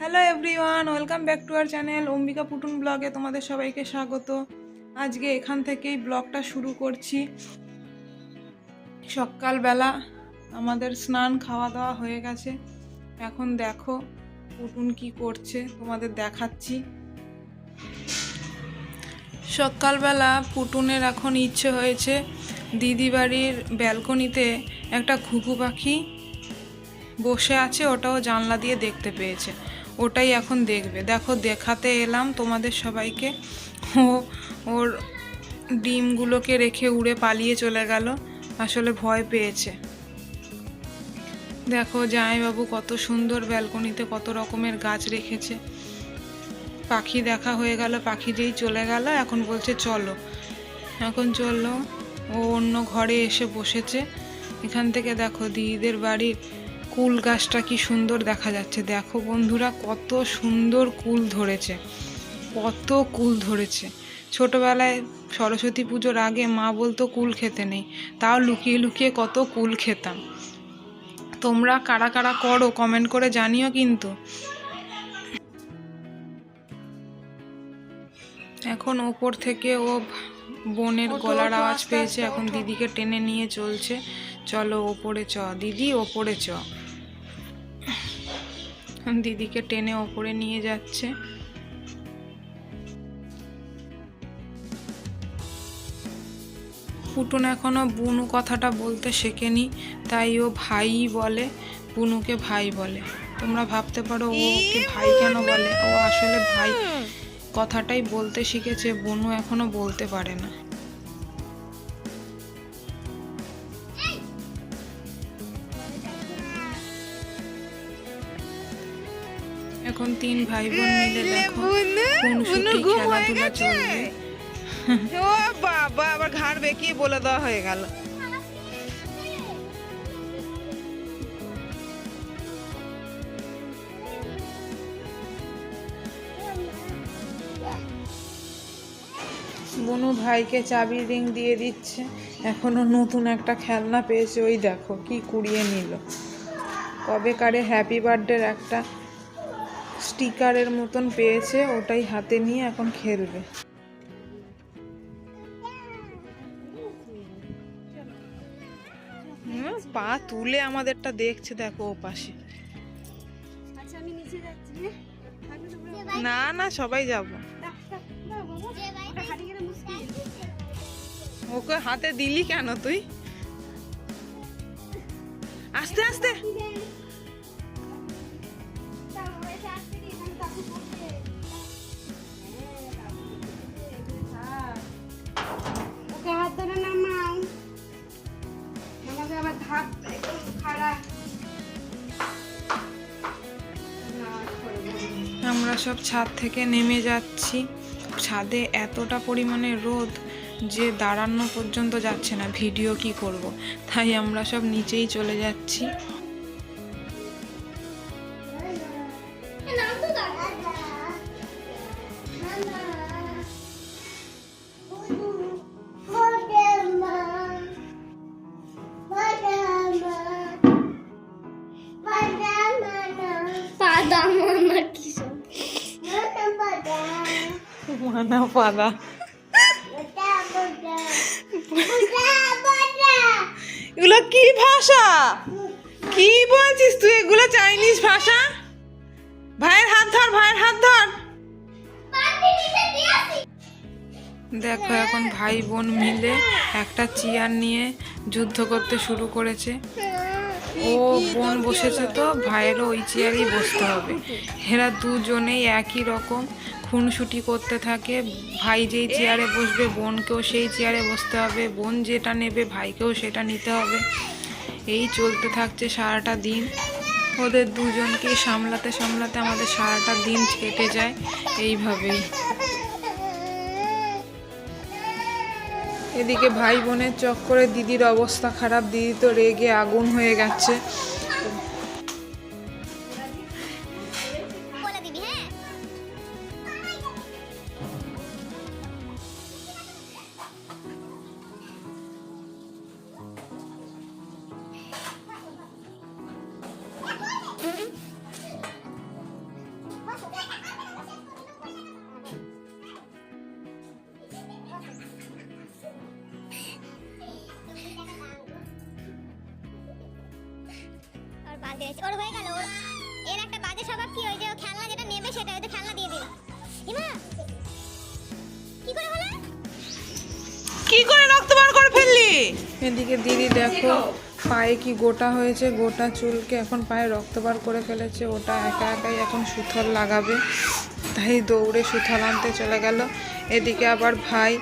Hello everyone welcome back to our channel Ambika Putun ব্লগে তোমাদের সবাইকে স্বাগত। আজকে এখান থেকেই ব্লগটা শুরু করছি। সকালবেলা আমাদের স্নান খাওয়া দাওয়া হয়ে গেছে। এখন দেখো পুটুন কি করছে, তোমাদের দেখাচ্ছি। সকালবেলা পুটুনের এখন ইচ্ছে হয়েছে দিদি বাড়ির ব্যালকনিতে একটা ঘুঘু পাখি বসে আছে, ওটাও জানলা দিয়ে দেখতে পেয়েছে। ওটাই এখন দেখবে। দেখো, দেখাতে এলাম তোমাদের সবাইকে। ও, ওর ডিমগুলোকে রেখে উড়ে পালিয়ে চলে গেল। আসলে ভয় পেয়েছে। দেখো, জামাইবাবু কত সুন্দর ব্যালকনিতে কত রকমের গাছ রেখেছে। পাখি দেখা হয়ে গেল, পাখি যেই চলে গেল, এখন বলছে চলো। এখন চলল ও অন্য ঘরে এসে বসেছে। এখান থেকে দেখো, দিদিদের বাড়ির কুল গাছটা কি সুন্দর দেখা যাচ্ছে। দেখো বন্ধুরা কত সুন্দর কুল ধরেছে। কত কুল ধরেছে। ছোটবেলায় সরস্বতী পুজোর আগে মা বলতো কুল খেতে নেই। তাও লুকিয়ে লুকিয়ে কত কুল খেতাম। তোমরা কারা কারা করো কমেন্ট করে জানিও কিন্তু। এখন ওপর থেকে ও বোনের গলার আওয়াজ পেয়েছে। এখন দিদিকে টেনে নিয়ে চলছে। চলো ওপরে চ দিদি ওপরে চ। দিদিকে টেনে ওপরে নিয়ে যাচ্ছে। পুটুন এখনও বুনু কথাটা বলতে শেখেনি, তাই ও ভাই বলে, বুনুকে ভাই বলে। তোমরা ভাবতে পারো ও ওকে ভাই কেন বলে? ও আসলে ভাই কথাটাই বলতে শিখেছে, বনু এখনও বলতে পারে না। এখন তিন ভাই বোন মিলে দেখো কোন সুখী খেলাধুলা চলবে। ও বাবা আবার ঘাড় বেঁকিয়ে বলে দেওয়া হয়ে গেল। বনু ভাইকে চাবি রিং দিয়ে দিচ্ছে। এখনও নতুন একটা খেলনা পেয়েছে। ওই দেখো কি কুড়িয়ে নিল। কবে কারে হ্যাপি বার্থডের একটা স্টিকারের মতন পেয়েছে ওটাই হাতে নিয়ে এখন খেলবে। পা তুলে আমাদেরটা দেখছে দেখো ও পাশে। আচ্ছা আমি নিচে যাচ্ছি হ্যাঁ? না না সবাই যাব। ওকে হাতে দিলি কেন তুই? আস্তে আস্তে। সব ছাদ থেকে নেমে যাচ্ছি ছাদে এতটা পরিমাণে রোদ যে দাঁড়ানো পর্যন্ত যাচ্ছে না, ভিডিও কি করব। তাই আমরা সব নিচেই চলে যাচ্ছি মানা এগুলো কি ভাষা? কি বলছিস তুই? এগুলো চাইনিজ ভাষা? ভাইয়ের হাত ধর, ভাইয়ের হাত ধর। দেখো এখন ভাই বোন মিলে একটা চেয়ার নিয়ে যুদ্ধ করতে শুরু করেছে। ও বোন বসেছে তো, ভাইয়েরও ওই চেয়ারেই বসতে হবে। এরা দুজনেই একই রকম। খুনসুটি করতে থাকে। ভাই যেই চেয়ারে বসবে, বোনকেও সেই চেয়ারে বসতে হবে। বোন যেটা নেবে, ভাইকেও সেটা নিতে হবে। এই চলতে থাকছে সারাটা দিন। ওদের দুজনকে সামলাতে সামলাতে আমাদের সারাটা দিন কেটে যায় এইভাবেই। এদিকে ভাই বোনের চক্করে দিদির অবস্থা খারাপ। দিদি তো রেগে আগুন হয়ে গেছে। হয়েছে ওর হয়ে গেল ওর এর একটা বাজে স্বভাব কি? ওই যে ও খেলনা যেটা নেবে সেটা ওই খেলনা দিয়ে দিল। কি করে হলো? কি করে রক্ত বার করে ফেললি? এদিকে দিদি দেখো পায়ে কি গোটা হয়েছে গোটা চুলকে এখন পায়ে রক্ত বার করে ফেলেছে ওটা একা একাই এখন সুথল লাগাবে। তাই দৌড়ে সুথল আনতে চলে গেল। এদিকে আবার ভাই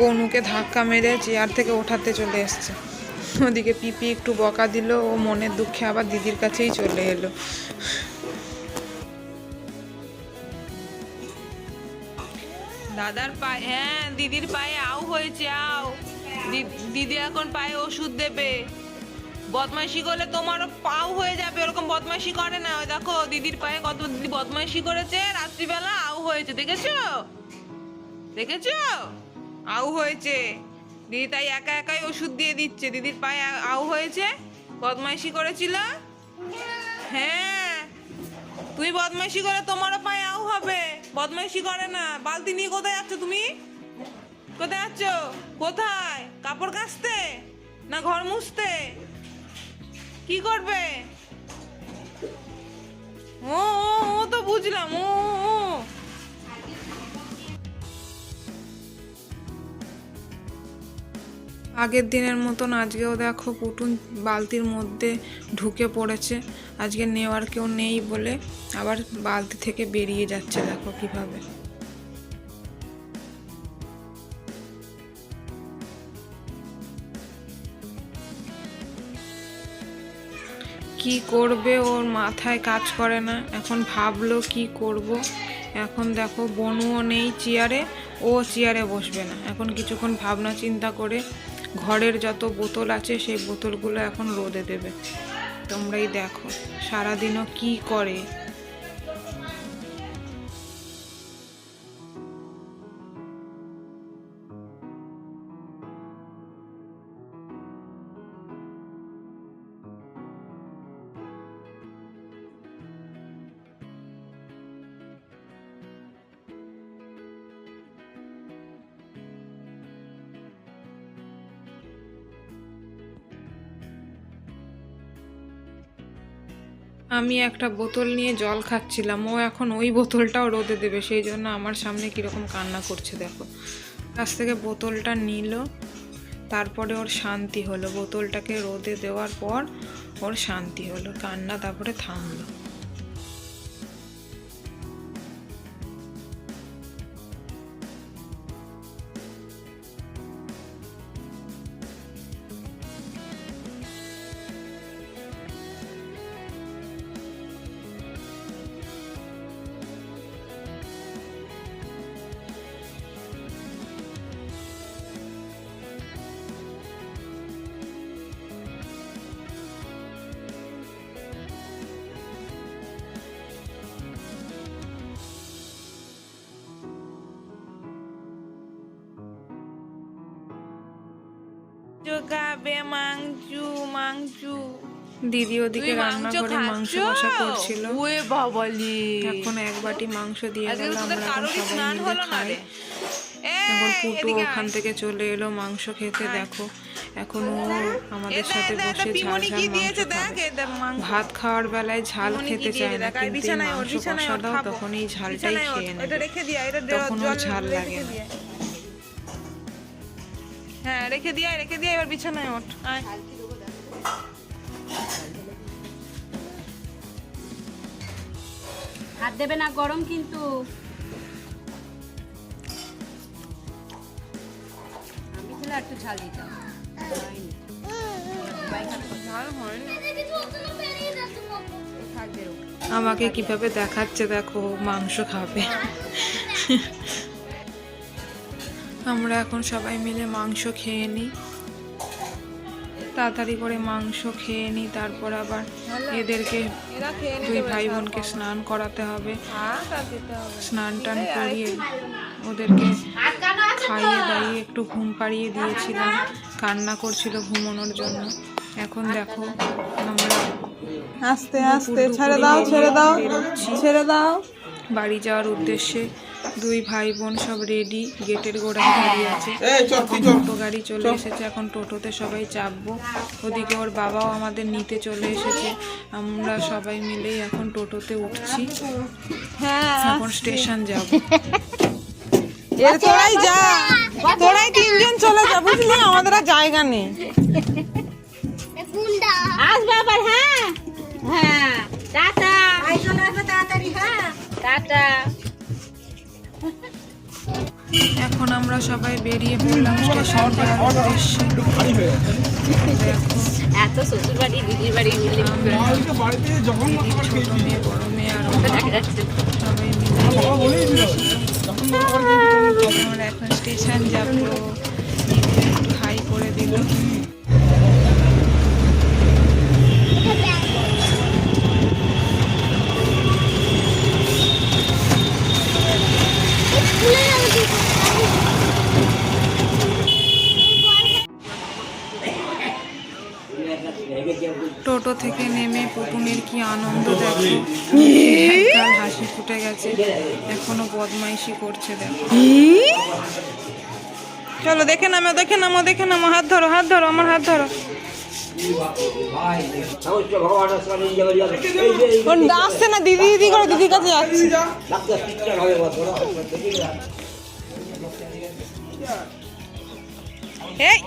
বনুকে ধাক্কা মেরে চেয়ার থেকে ওঠাতে চলে এসছে। ওদিকে পিপি একটু বকা দিল ও মনের দুঃখে আবার দিদির কাছেই চলে এলো। দাদার পায়ে হ্যাঁ দিদির পায়ে আউ হয়েছে, আউ। দিদি এখন পায়ে ওষুধ দেবে। বদমাইশি করলে তোমারও পাও হয়ে যাবে, ওরকম বদমাইশি করে না। ওই দেখো, দিদির পায়ে কত দিদি বদমাইশি করেছে, রাত্রিবেলা আউ হয়েছে, দেখেছ? দেখেছ? আউ হয়েছে। দিদি তাই একা একাই ওষুধ দিয়ে দিচ্ছে। দিদির পায়ে আউ হয়েছে? বদমাইশি করেছিল? হ্যাঁ। তুমি বদমাইশি করে তোমারও পায়ে আউ হবে। বদমাইশি করে না। বালতি নিয়ে কোথায় যাচ্ছ তুমি? কোথায় যাচ্ছ? কোথায়? কাপড় কাচতে? না ঘর মুছতে? কি করবে? ও ও তো বুঝলাম। আগের দিনের মতন আজকেও দেখো পুটুন বালতির মধ্যে ঢুকে পড়েছে। আজকে নেওয়ার কেউ নেই বলে আবার বালতি থেকে বেরিয়ে যাচ্ছে দেখো কীভাবে। কি করবে? ওর মাথায় কাজ করে না। এখন ভাবলো কি করব? এখন দেখো বনুও নেই চেয়ারে, ও চেয়ারে বসবে না। এখন কিছুক্ষণ ভাবনা চিন্তা করে ঘরের যত বোতল আছে সেই বোতলগুলো এখন রোদে দেবে। তোমরাই দেখো সারাদিনও কি করে। আমি একটা বোতল নিয়ে জল খাচ্ছিলাম, ও এখন ওই বোতলটাও রোদে দেবে, সেই জন্য আমার সামনে কীরকম কান্না করছে দেখো। কাছ থেকে বোতলটা নিল, তারপরে ওর শান্তি হলো। বোতলটাকে রোদে দেওয়ার পর ওর শান্তি হলো, কান্না তারপরে থামলো। জোগাবে মাংচু মাংচু দিদি ওদিকে রান্না করে মাংস? কষা করছিল। ওয়ে বাবালি। এখন এক বাটি মাংস দিয়ে গেল আমরা এখন সবাই স্নান মিলে হলো না খাই। এখন পুটু ওখান থেকে চলে এলো মাংস খেতে দেখো। এখন ও আমাদের সাথে বসে ঝাল ঝাল মাংস খাবে। ভাত খাওয়ার বেলায় ঝাল খেতে চায় না কিন্তু মাংস কষা দাও তখন এই ঝালটাই খেয়ে এটা তখন জল ঝাল লাগে না। হ্যাঁ রেখে দিয়া রেখে দিয়া এবার বিছানায় ওঠ আয়। হাত দেবে না গরম কিন্তু। আমি ছিল একটু ঝাল দিতাম আমাকে কীভাবে দেখাচ্ছে দেখো মাংস খাবে। আমরা এখন সবাই মিলে মাংস খেয়ে নিই। তাড়াতাড়ি করে মাংস খেয়ে নিই তারপর আবার এদেরকে দুই ভাই বোনকে স্নান করাতে হবে। হবে। স্নান টান করিয়ে ওদেরকে খাইয়ে দাইয়ে একটু ঘুম পাড়িয়ে দিয়েছিলাম। কান্না করছিল ঘুমানোর জন্য। এখন দেখো আমরা আস্তে আস্তে ছেড়ে দাও ছেড়ে দাও ছেড়ে দাও। বাড়ি যাওয়ার উদ্দেশ্যে দুই ভাই বোন সব রেডি গেটের গোড়ায় দাঁড়িয়ে আছে। টোটো গাড়ি চলে এসেছে এখন টোটোতে সবাই চাপবো। ওদিকে ওর বাবাও আমাদের নিতে চলে এসেছে। আমরা সবাই মিলেই এখন টোটোতে উঠছি। হ্যাঁ এখন স্টেশন যাব। এর তোরাই যা। তোরাই তিনজন চলে যা। বুঝলি? আমাদের জায়গা নেই। আসবে আবার হ্যাঁ? হ্যাঁ। টাটা। তাড়াতাড়ি হ্যাঁ? টাটা। এখন আমরা সবাই বেরিয়ে পড়লাম স্টেশন এত শ্বশুর বাড়ি দিদির বাড়ি মিলে আমরা ছোট মেয়ে বড় মেয়ে আর আমরা সবাই মিলে। এখন স্টেশন যাব। একটু হাই করে দিল টোটো থেকে নেমে পুপুনের কি আনন্দ দেখো? হাসি ফুটে গেছে। এখনও বদমাইশি করছে দেখো। চলো দেখে নামো দেখে নামো দেখে নামো। হাত ধরো হাত ধরো আমার হাত ধরো। আসছে না? দিদি দিদি করে দিদির কাছে যাচ্ছে। এই!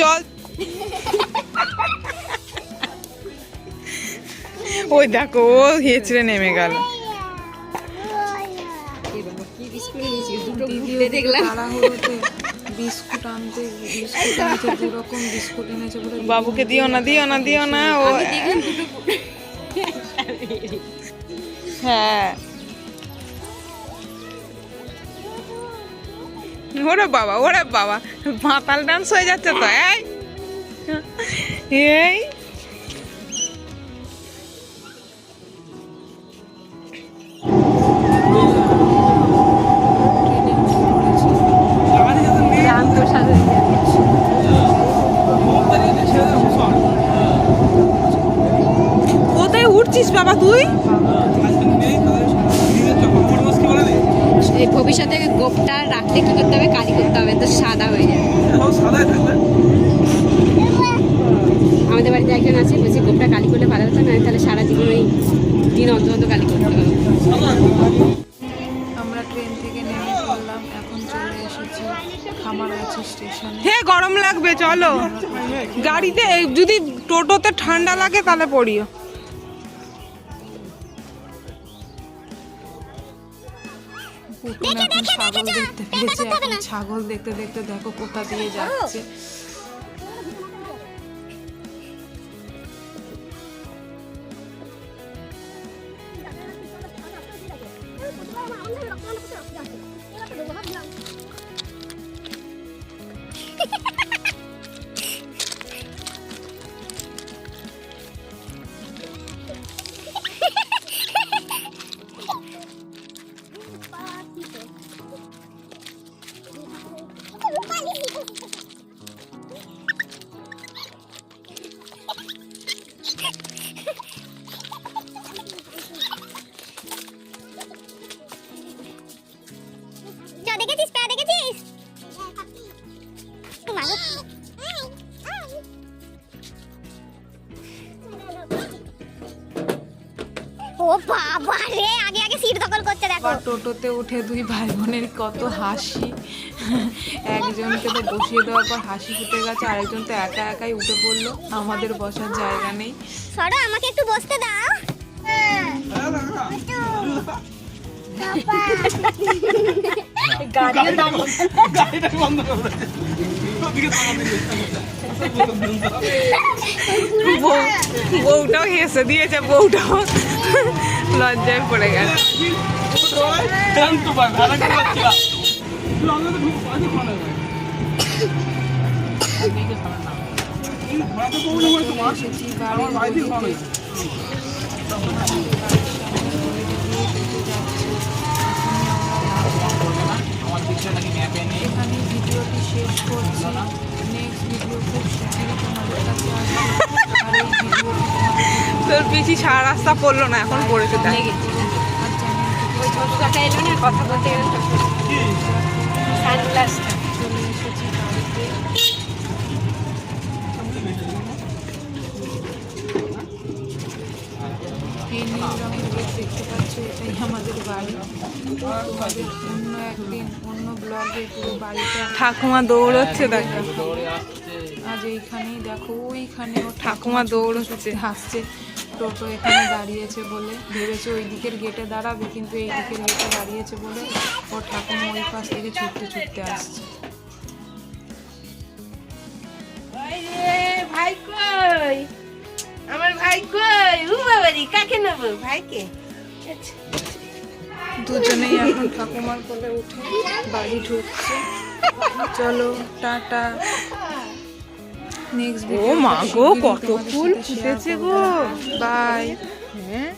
জল। ওই দেখো ও হেঁচড়ে নেমে গেল। বাবুকে দিও না দিও না দিও না ও হ্যাঁ। ওরে বাবা ওরে বাবা। মাতাল ডান্স হয়ে যাচ্ছে তো এই। কোথায় উঠছিস বাবা তুই? ভবিষ্যতে গোপটা রাখতে কি করতে হবে কালি করতে হবে? তো সাদা হয়ে যাবে। আমাদের বাড়িতে একজন আছে বলছি গোপটা কালি করলে ভালো হতো না তাহলে সারা জীবন ওই দিন অন্ত অন্ত কালি করতে হবে। আমরা ট্রেন থেকে নেমে পড়লাম এখন চলে এসেছি খামারগাছি স্টেশনে। হ্যাঁ গরম লাগবে চলো। গাড়িতে যদি টোটোতে ঠান্ডা লাগে তাহলে পড়িও। পুতুন এখন ছাগল দেখতে পেয়েছে। এখন ছাগল দেখতে দেখতে দেখো কোথা দিয়ে যাচ্ছে। ও বাবা রে আগে আগে সিট দখল করছে দেখো। টোটোতে উঠে দুই ভাই বোনের কত হাসি। একজনকে তো বসিয়ে দেওয়ার পর হাসি ফুটে গেছে আরেকজন তো একা একাই উঠে পড়ল। আমাদের বসার জায়গা নেই। সরো আমাকে একটু বসতে দাও। বউ বউটাও হেসে দিয়েছে বউটাও লজ্জায় পড়ে গেছে এসেছি এখানে ভিডিওটি শেষ করছি। নেক্সট ভিডিও খুব শিগগিরই তোমাদের কাছে আসবে। আর এই ভিডিওটি তোর পিছি সারা রাস্তা পড়ল না এখন পড়েছে তাই ওই ছোট কাকা এলো না কথা বলতে গেলে সানগ্লাসটা চলে এসেছি বাড়িতে এই নীল রঙের গেট দেখতে পাচ্ছ এটাই আমাদের বাড়ি। তোমাদের অন্য একদিন অন্য ব্লগে পুরো বাড়িটা ঠাকুমা দৌড়চ্ছে দেখ। আজ এইখানেই দেখো ওইখানে ও ঠাকুমা দৌড়চ্ছে। হাসছে টোটো এখানে দাঁড়িয়েছে বলে ভেবেছে ওই দিকের গেটে দাঁড়াবে কিন্তু এই দিকের গেটে দাঁড়িয়েছে বলে ও ঠাকুমা ওই পাশ থেকে ছুটতে ছুটতে আসছে। ভাই কই? আমার ভাই কই? উ বাবারি কাকে নেব? ভাইকে? দুজনেই এখন ঠাকুমার কোলে উঠে বাড়ি ঢুকছে। চলো টাটা। নেক্সট ও মা গো কত ফুল ফুটেছে গো। বাই হ্যাঁ।